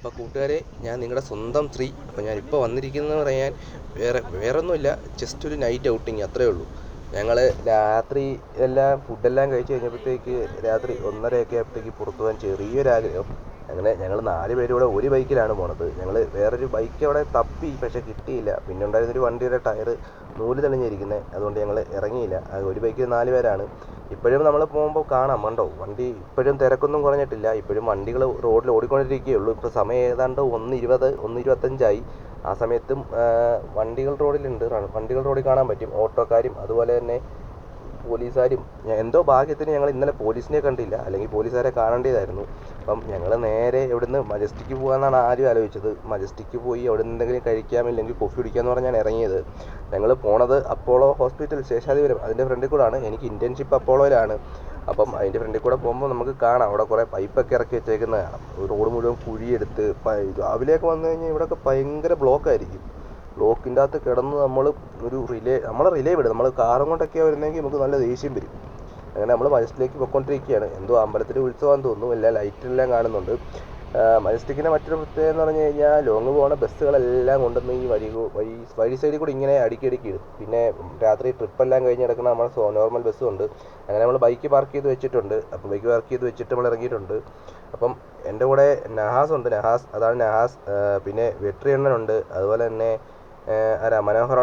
അപ്പോൾ കൂട്ടുകാരെ ഞാൻ നിങ്ങളുടെ സ്വന്തം സ്ത്രീ. അപ്പോൾ ഞാൻ ഇപ്പോൾ വന്നിരിക്കുന്നത് പറയാൻ വേറെ വേറൊന്നുമില്ല. ജസ്റ്റ് ഒരു നൈറ്റ് ഔട്ടിങ് അത്രേ ഉള്ളൂ. ഞങ്ങൾ രാത്രി എല്ലാം ഫുഡെല്ലാം കഴിച്ച് കഴിഞ്ഞപ്പോഴത്തേക്ക് രാത്രി ഒന്നരയൊക്കെ ആയപ്പോഴത്തേക്ക് പുറത്തു പോകാൻ ചെറിയൊരാഗ്രഹം. അങ്ങനെ ഞങ്ങൾ നാല് പേരും കൂടെ ഒരു ബൈക്കിലാണ് പോണത്. ഞങ്ങൾ വേറൊരു ബൈക്ക് അവിടെ തപ്പി പക്ഷേ കിട്ടിയില്ല. പിന്നെ ഉണ്ടായിരുന്നൊരു വണ്ടിയുടെ ടയർ നൂൽ തെളിഞ്ഞിരിക്കുന്നത് അതുകൊണ്ട് ഞങ്ങൾ ഇറങ്ങിയില്ല. ഒരു ബൈക്കിൽ നാല് പേരാണ്. ഇപ്പോഴും നമ്മൾ പോകുമ്പോൾ കാണാം. കണ്ടോ? വണ്ടി ഇപ്പോഴും തിരക്കൊന്നും കുറഞ്ഞിട്ടില്ല. ഇപ്പോഴും വണ്ടികൾ റോഡിൽ ഓടിക്കൊണ്ടിരിക്കുകയുള്ളൂ. ഇപ്പോൾ സമയം ഏതാണ്ട് ഒന്ന് ഇരുപത് ഒന്ന് ഇരുപത്തഞ്ചായി. ആ സമയത്തും വണ്ടികൾ റോഡിലുണ്ട്. വണ്ടികൾ റോഡിൽ കാണാൻ പറ്റും. ഓട്ടോക്കാരും അതുപോലെ തന്നെ പോലീസുകാരും എന്തോ ഭാഗ്യത്തിന് ഞങ്ങൾ ഇന്നലെ പോലീസിനെ കണ്ടില്ല. അല്ലെങ്കിൽ പോലീസുകാരെ കാണേണ്ടതായിരുന്നു. അപ്പം ഞങ്ങൾ നേരെ ഇവിടുന്ന് മജസ്റ്റിക്ക് പോകാമെന്നാണ് ആരും ആലോചിച്ചത്. മജസ്റ്റിക്ക് പോയി അവിടെ നിന്ന് എന്തെങ്കിലും കഴിക്കാം ഇല്ലെങ്കിൽ കോഫി കുടിക്കാമെന്ന് പറഞ്ഞാണ് ഇറങ്ങിയത്. ഞങ്ങൾ പോണത് അപ്പോളോ ഹോസ്പിറ്റൽ ശേഷാതിപുരം അതിന്റെ ഫ്രണ്ടിൽ കൂടാണ്. എനിക്ക് ഇന്റേൺഷിപ്പ് അപ്പോളോയിലാണ്. അപ്പം അതിന്റെ ഫ്രണ്ടിൽ കൂടെ പോകുമ്പോൾ നമുക്ക് കാണാം. അവിടെ കുറേ പൈപ്പൊക്കെ ഇറക്കി വെച്ചേക്കുന്നത് കാണാം റോഡ് മുഴുവൻ കുഴിയെടുത്ത് രാവിലെയൊക്കെ വന്നു കഴിഞ്ഞാൽ ഇവിടെയൊക്കെ ഭയങ്കര ബ്ലോക്കായിരിക്കും. ബ്ലോക്കിന്റെ അകത്ത് കിടന്ന് നമ്മൾ ഒരു റിലേ നമ്മൾ റിലേ വിടും. നമ്മൾ കാറും കൊണ്ടൊക്കെയാണ് വരുന്നതെങ്കിൽ നമുക്ക് നല്ല ദേഷ്യം വരും. അങ്ങനെ നമ്മൾ മജസ്റ്റിലേക്ക് പോയിക്കൊണ്ടിരിക്കുകയാണ്. എന്തോ അമ്പലത്തിന്റെ ഉത്സവം തോന്നുന്നു. എല്ലാ ലൈറ്റെല്ലാം കാണുന്നുണ്ട്. മജസ്റ്റിക്കിന്റെ മറ്റൊരു പ്രത്യേകത എന്ന് പറഞ്ഞു കഴിഞ്ഞാൽ ലോങ് പോകുന്ന ബസ്സുകളെല്ലാം കൊണ്ടുവന്ന് ഈ വഴി വഴി വഴി സൈഡിൽ കൂടി ഇങ്ങനെ അടുക്കി അടുക്കി ഇടും. പിന്നെ രാത്രി ട്രിപ്പെല്ലാം കഴിഞ്ഞ് കിടക്കുന്ന നമ്മുടെ സോ നോർമൽ ബസ്സും ഉണ്ട്. അങ്ങനെ നമ്മൾ ബൈക്ക് പാർക്ക് ചെയ്ത് വെച്ചിട്ടുണ്ട്. അപ്പോൾ ബൈക്ക് പാർക്ക് ചെയ്ത് വെച്ചിട്ട് നമ്മൾ ഇറങ്ങിയിട്ടുണ്ട്. അപ്പം എന്റെ കൂടെ നഹാസ് ഉണ്ട്. നഹാസ് അതാണ് നഹാസ്. പിന്നെ വെട്രി അണ്ണനുണ്ട് അതുപോലെ തന്നെ ആരാ മനോഹർ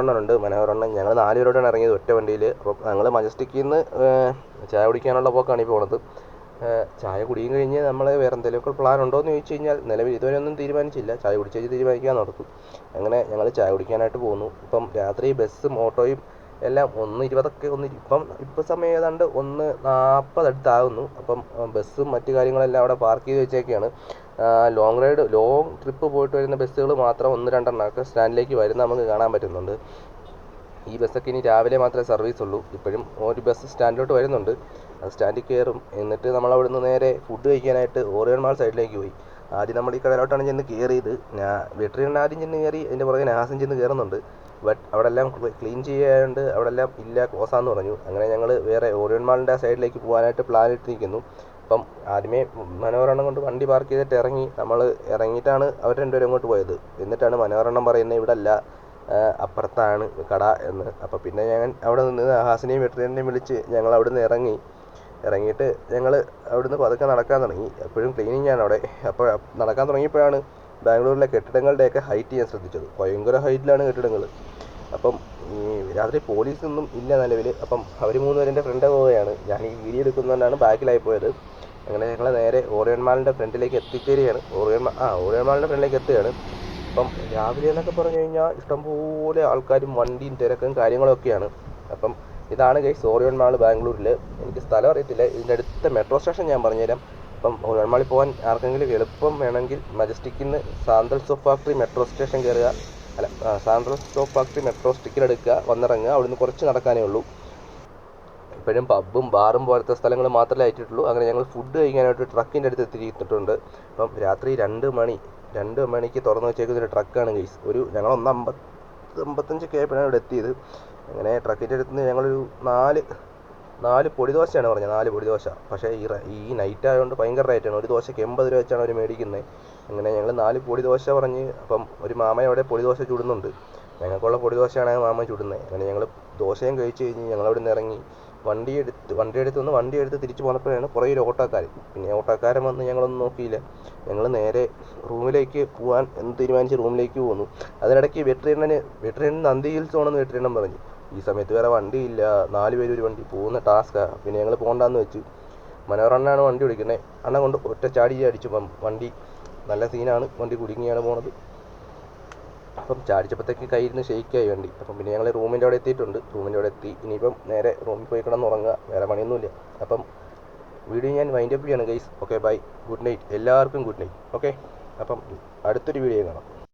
മനോഹരണ്ണൻ ഞങ്ങൾ നാല് പേരോടാണ് ഇറങ്ങിയത് ഒറ്റ വണ്ടിയിൽ അപ്പോൾ ഞങ്ങൾ മജസ്റ്റിക്കിൽ നിന്ന് ചായ കുടിക്കാനുള്ള പോക്കാണ് ഈ പോണത്. ചായ കുടിയും കഴിഞ്ഞ് നമ്മൾ വേറെ എന്തെങ്കിലുമൊക്കെ പ്ലാൻ ഉണ്ടോ എന്ന് ചോദിച്ചു കഴിഞ്ഞാൽ നിലവിൽ ഇതുവരെ ഒന്നും തീരുമാനിച്ചില്ല. ചായ കുടിച്ച് കഴിഞ്ഞ് തീരുമാനിക്കാൻ ഓർത്തു അങ്ങനെ ഞങ്ങൾ ചായ കുടിക്കാനായിട്ട് പോകുന്നു ഇപ്പം രാത്രി ബസ്സും ഓട്ടോയും എല്ലാം ഒന്ന് ഇരുപതൊക്കെ ഒന്ന് ഇപ്പം ഇപ്പം സമയം ഏതാണ്ട് ഒന്ന് നാൽപ്പത് അടുത്താകുന്നു അപ്പം ബസ്സും മറ്റു കാര്യങ്ങളെല്ലാം അവിടെ പാർക്ക് ചെയ്ത് വെച്ചേക്കാണ്. ലോങ് റൈഡ് ലോങ് ട്രിപ്പ് പോയിട്ട് വരുന്ന ബസ്സുകൾ മാത്രം ഒന്ന് രണ്ടെണ്ണമൊക്കെ സ്റ്റാൻഡിലേക്ക് വരുന്ന നമുക്ക് കാണാൻ പറ്റുന്നുണ്ട്. ഈ ബസ്സൊക്കെ ഇനി രാവിലെ മാത്രമേ സർവീസ് ഉള്ളൂ. ഇപ്പോഴും ഒരു ബസ് സ്റ്റാൻഡിലോട്ട് വരുന്നുണ്ട്. അത് സ്റ്റാൻഡിൽ കയറും. എന്നിട്ട് നമ്മൾ അവിടുന്ന് നേരെ ഫുഡ് കഴിക്കാനായിട്ട് ഓറിയൻ മാൾ സൈഡിലേക്ക് പോയി. ആദ്യം നമ്മൾ ഈ കടയിലോട്ടാണ് ചെന്ന് കയറിയത്. ഞാൻ വെട്ടറിയാണ് ആദ്യം ചെന്ന് കയറി അതിന്റെ പുറകെ നാസം ചെന്ന് കയറുന്നുണ്ട്. ബട്ട് അവിടെ എല്ലാം ക്ലീൻ ചെയ്യാണ്ട് അവിടെ എല്ലാം ഇല്ല ക്ലോസാന്ന് പറഞ്ഞു. അങ്ങനെ ഞങ്ങൾ വേറെ ഓറിയൻ മാളിന്റെ ആ സൈഡിലേക്ക് പോകാനായിട്ട് പ്ലാൻ ഇട്ട് നിൽക്കുന്നു അപ്പം ആദ്യമേ മനോഹരണം കൊണ്ട് വണ്ടി പാർക്ക് ചെയ്തിട്ട് ഇറങ്ങി. നമ്മൾ ഇറങ്ങിയിട്ടാണ് അവർ രണ്ടുപേരും അങ്ങോട്ട് പോയത്. എന്നിട്ടാണ് മനോഹരണം പറയുന്നത് ഇവിടെ അല്ല അപ്പുറത്താണ് കട എന്ന്. അപ്പോൾ പിന്നെ ഞാൻ അവിടെ നിന്ന് ഹാസിനെയും വെട്ടറിനെയും വിളിച്ച് ഞങ്ങൾ അവിടെ നിന്ന് ഇറങ്ങി. ഇറങ്ങിയിട്ട് ഞങ്ങൾ അവിടുന്ന് പതുക്കെ നടക്കാൻ തുടങ്ങി. എപ്പോഴും ക്ലീനിങ് ആണ് അവിടെ. അപ്പോൾ നടക്കാൻ തുടങ്ങിയപ്പോഴാണ് ബാംഗ്ലൂരിലെ കെട്ടിടങ്ങളുടെയൊക്കെ ഹൈറ്റ് ഞാൻ ശ്രദ്ധിച്ചത്. ഭയങ്കര ഹൈറ്റിലാണ് കെട്ടിടങ്ങൾ അപ്പം ഈ രാത്രി പോലീസൊന്നും ഇല്ല നിലവിൽ അപ്പം അവർ മൂന്ന് പേരുടെ ഫ്രണ്ട് പോവുകയാണ്. ഞാൻ ഈ വീഡിയോ എടുക്കുന്നതുകൊണ്ടാണ് ബാക്കിലായി പോയത്. അങ്ങനെ ഞങ്ങൾ നേരെ ഓറിയൻ മാളിന്റെ ഫ്രണ്ടിലേക്ക് എത്തിച്ചേരുകയാണ്. ഓറിയൻ ആ ഓറിയൻ മാളിന്റെ ഫ്രണ്ടിലേക്ക് എത്തുകയാണ്. അപ്പം രാവിലെ എന്നൊക്കെ പറഞ്ഞു കഴിഞ്ഞാൽ ഇഷ്ടംപോലെ ആൾക്കാരും വണ്ടിയും തിരക്കും കാര്യങ്ങളൊക്കെയാണ്. അപ്പം ഇതാണ് ഗൈസ് ഓറിയൻ മാൾ ബാംഗ്ലൂരിൽ എനിക്ക് സ്ഥലം അറിയത്തില്ല. ഇതിന്റെ അടുത്ത മെട്രോ സ്റ്റേഷൻ ഞാൻ പറഞ്ഞുതരാം. അപ്പം മാളിൽ പോകാൻ ആർക്കെങ്കിലും എളുപ്പം വേണമെങ്കിൽ മജസ്റ്റിക്കിൽ നിന്ന് sandal soap factory metro station കയറുക അല്ല സാന്തൽ സോപ്പ് ഫാക്ടറി മെട്രോ സ്റ്റിക്കിലെടുക്കുക വന്നിറങ്ങുക. അവിടുന്ന് കുറച്ച് നടക്കാനേ ഉള്ളൂ. ഇപ്പോഴും പബ്ബും ബാറും പോലത്തെ സ്ഥലങ്ങൾ മാത്രമേ ആയിട്ടുള്ളൂ. അങ്ങനെ ഞങ്ങൾ ഫുഡ് കഴിക്കാനായിട്ട് ട്രക്കിന്റെ അടുത്ത് എത്തിയിട്ടുണ്ട്. അപ്പം രാത്രി രണ്ട് മണി രണ്ട് മണിക്ക് തുറന്നു വെച്ചേക്കുന്ന ഒരു ട്രക്കാണ് ഗൈസ് ഒരു ഞങ്ങൾ ഒന്ന് അമ്പത്തി അമ്പത്തഞ്ചൊക്കെ ആയപ്പോഴാണ് ഇവിടെ എത്തിയത്. അങ്ങനെ ട്രക്കിന്റെ അടുത്ത് നിന്ന് ഞങ്ങളൊരു നാല് നാല് പൊടി ദോശയാണ് പറഞ്ഞത് നാല് പൊടി ദോശ പക്ഷേ ഈ ഈ നൈറ്റ് ആയതുകൊണ്ട് ഭയങ്കര റേറ്റാണ് ഒരു ദോശയ്ക്ക് എൺപത് രൂപ വെച്ചാണ് അവർ മേടിക്കുന്നത് അങ്ങനെ ഞങ്ങൾ നാല് പൊടി ദോശ പറഞ്ഞ് അപ്പം ഒരു മാമ അവിടെ പൊടി ദോശ ചുടുന്നുണ്ട്. ഞങ്ങൾക്കുള്ള പൊടി ദോശയാണ് മാമ ചുടുന്നത് അങ്ങനെ ഞങ്ങൾ ദോശയും കഴിച്ച് കഴിഞ്ഞ് ഞങ്ങൾ അവിടെ നിന്ന് ഇറങ്ങി വണ്ടി എടുത്ത് വണ്ടി എടുത്ത് വന്ന് വണ്ടി എടുത്ത് തിരിച്ച് പോന്നപ്പോഴാണ് കുറേ ഒരു ഓട്ടോക്കാർ പിന്നെ ഓട്ടോക്കാരൻ വന്ന് ഞങ്ങളൊന്നും നോക്കിയില്ല. ഞങ്ങൾ നേരെ റൂമിലേക്ക് പോകാൻ എന്ന് തീരുമാനിച്ച് റൂമിലേക്ക് പോന്നു. അതിനിടയ്ക്ക് വെട്ടറിയണ്ണന് വെട്ടറിയണ്ണൻ നന്ദി ഹിൽസ് പോകണമെന്ന് വെട്ടറിയണ്ണൻ പറഞ്ഞു. ഈ സമയത്ത് വേറെ വണ്ടിയില്ല. നാല് പേര് ഒരു വണ്ടി പോകുന്ന ടാസ്ക്കാണ് പിന്നെ ഞങ്ങൾ പോകണ്ടെന്ന് വെച്ചു. മനോരണ്ണനാണ് വണ്ടി ഓടിക്കുന്നത് അണ്ണൻ കൊണ്ട് ഒറ്റ ചാടി അടിച്ചു വണ്ടി നല്ല സീനാണ്. വണ്ടി കുടുങ്ങിയാണ് പോണത്. അപ്പം ചാടിച്ചപ്പോഴത്തേക്ക് കയ്യിൽ നിന്ന് ഷെയ്ക്കായി വണ്ടി. അപ്പം പിന്നെ ഞങ്ങൾ റൂമിന്റെ അവിടെ എത്തിയിട്ടുണ്ട്. റൂമിന്റെ അവിടെ എത്തി. ഇനിയിപ്പം നേരെ റൂമിൽ പോയി കിടന്ന് ഉറങ്ങുക വേറെ പണിയൊന്നുമില്ല. അപ്പം വീഡിയോ ഞാൻ വൈൻഡപ്പ് ചെയ്യാണ് guys okay bye good night എല്ലാവർക്കും ഗുഡ് നൈറ്റ് ഓക്കെ അപ്പം അടുത്തൊരു വീഡിയോ കാണാം.